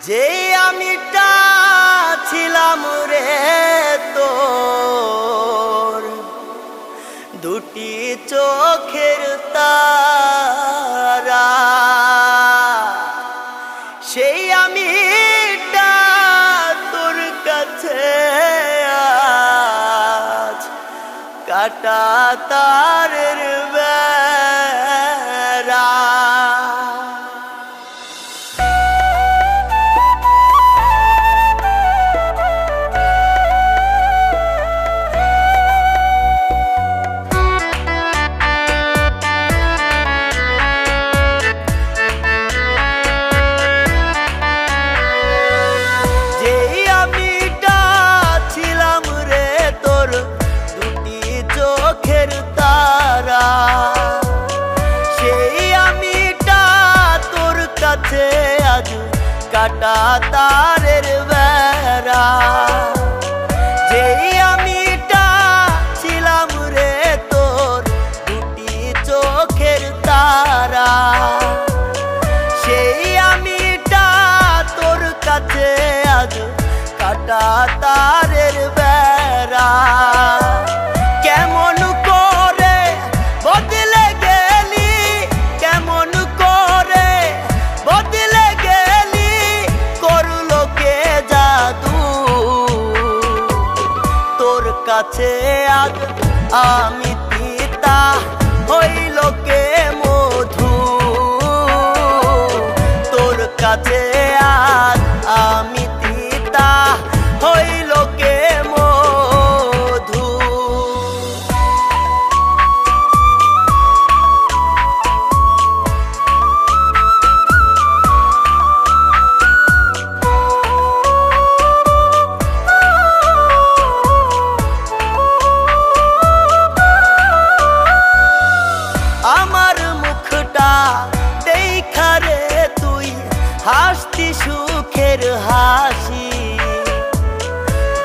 যে আমিটা ছিলাম রে তোর দুটি চোখের তারা সেই আমিটা তোর কাছে কাটা তারের কাটা তারের বেড়া। যেই আমিটা ছিলাম রে তোর দুটি চোখের তারা। সেই আমিটা তোর কাছে আজ কাটা তারের বেড়া কাছে আজ। আমি পিতা হইল কে আমার মুখটা দেখা রে তুই। হাসতি সুখের হাসি।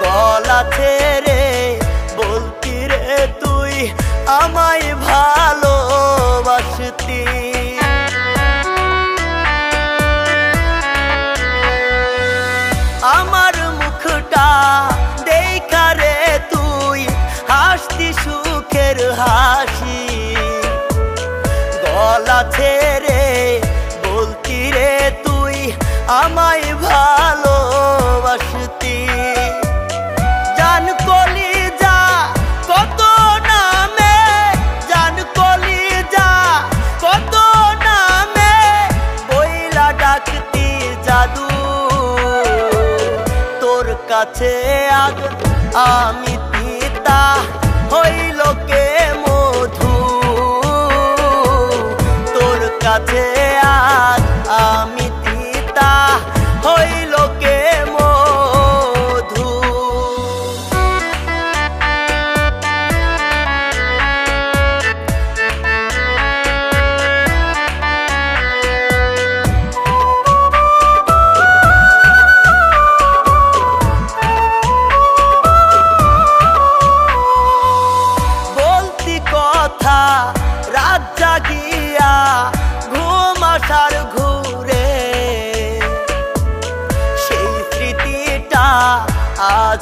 গলা ছেড়ে বলতি রে তুই, আমায় ভালোবাসতি। আমার মুখটা দেখা রে তুই, হাসতি সুখের হাসি। গলা ছেড়ে বলতি রে তুই আমায় ভালোবাসতি। জান কলি যা কত নামে? জান কলি যা কত নামে? বইলা ডাকতি জাদু। তোর কাছে আজ আমি হইল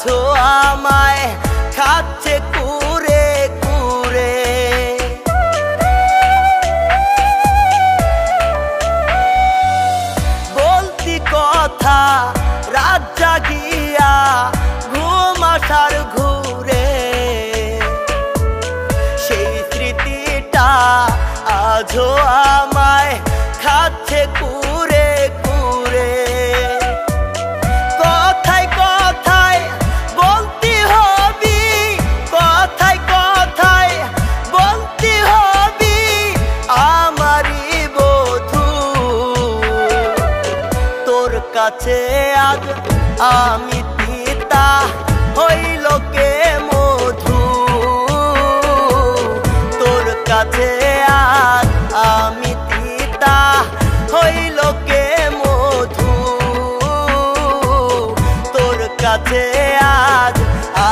আজও আমায় খাচ্ছে কুরে কুরে বলতি কথা, রাত জাগিয়া ঘুম ঘুরে। সেই স্মৃতিটা আজও আমায় খাচ্ছে কুরে তোর কাছে আজ আমি পিতা হইল কে মধু। তোর কাছে আজ আমি পিতা হইল কে মধু। তোর কাছে আজ আ